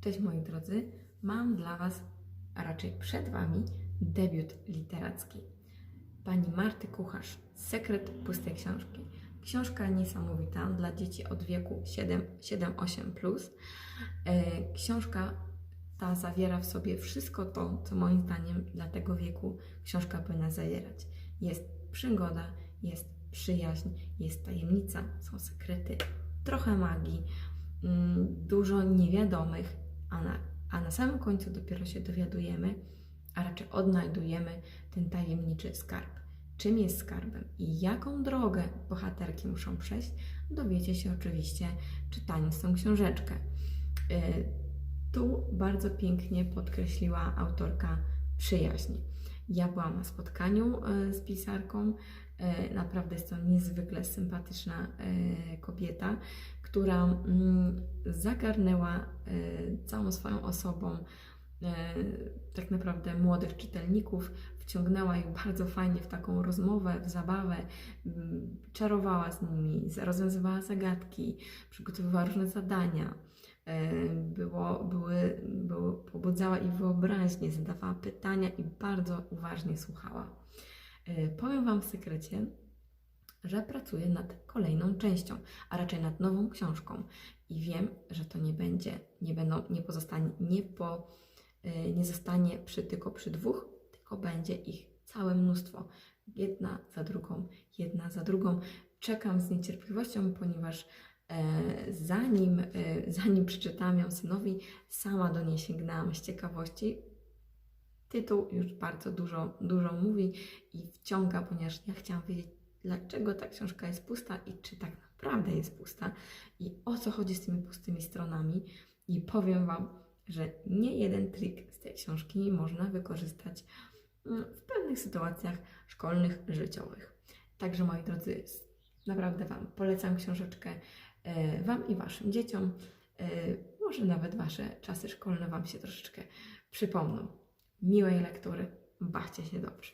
Cześć moi drodzy, mam dla Was, a raczej przed Wami, debiut literacki. Pani Marty Kucharz, Sekret pustej książki. Książka niesamowita dla dzieci od wieku 7-8+. Plus. E, Książka ta zawiera w sobie wszystko to, co moim zdaniem dla tego wieku książka powinna zawierać. Jest przygoda, jest przyjaźń, jest tajemnica, są sekrety, trochę magii, mm, dużo niewiadomych, a na, a na samym końcu dopiero się dowiadujemy, a raczej odnajdujemy ten tajemniczy skarb. Czym jest skarbem i jaką drogę bohaterki muszą przejść, dowiecie się oczywiście czytając tą książeczkę. Y, Tu bardzo pięknie podkreśliła autorka przyjaźń. Ja byłam na spotkaniu y, z pisarką. Y, Naprawdę jest to niezwykle sympatyczna y, kobieta, która mm, zagarnęła całą swoją osobą tak naprawdę młodych czytelników, wciągnęła ich bardzo fajnie w taką rozmowę, w zabawę, mm, czarowała z nimi, rozwiązywała zagadki, przygotowywała różne zadania. Y, Było, były, było, pobudzała ich wyobraźnię, zadawała pytania i bardzo uważnie słuchała. Y, Powiem Wam w sekrecie, że pracuję nad kolejną częścią, a raczej nad nową książką. I wiem, że to nie będzie, nie będą, nie pozostanie, nie, po, y, nie zostanie przy, tylko przy dwóch, tylko będzie ich całe mnóstwo. Jedna za drugą, jedna za drugą. Czekam z niecierpliwością, ponieważ e, zanim, e, zanim przeczytałam ją synowi, sama do niej sięgnęłam z ciekawości. Tytuł już bardzo dużo, dużo mówi i wciąga, ponieważ ja chciałam wiedzieć, dlaczego ta książka jest pusta i czy tak naprawdę jest pusta i o co chodzi z tymi pustymi stronami. I powiem Wam, że nie jeden trik z tej książki można wykorzystać mm, w pewnych sytuacjach szkolnych, życiowych. Także moi drodzy, naprawdę Wam polecam książeczkę e, Wam i Waszym dzieciom. E, Może nawet Wasze czasy szkolne Wam się troszeczkę przypomną. Miłej lektury, bawcie się dobrze.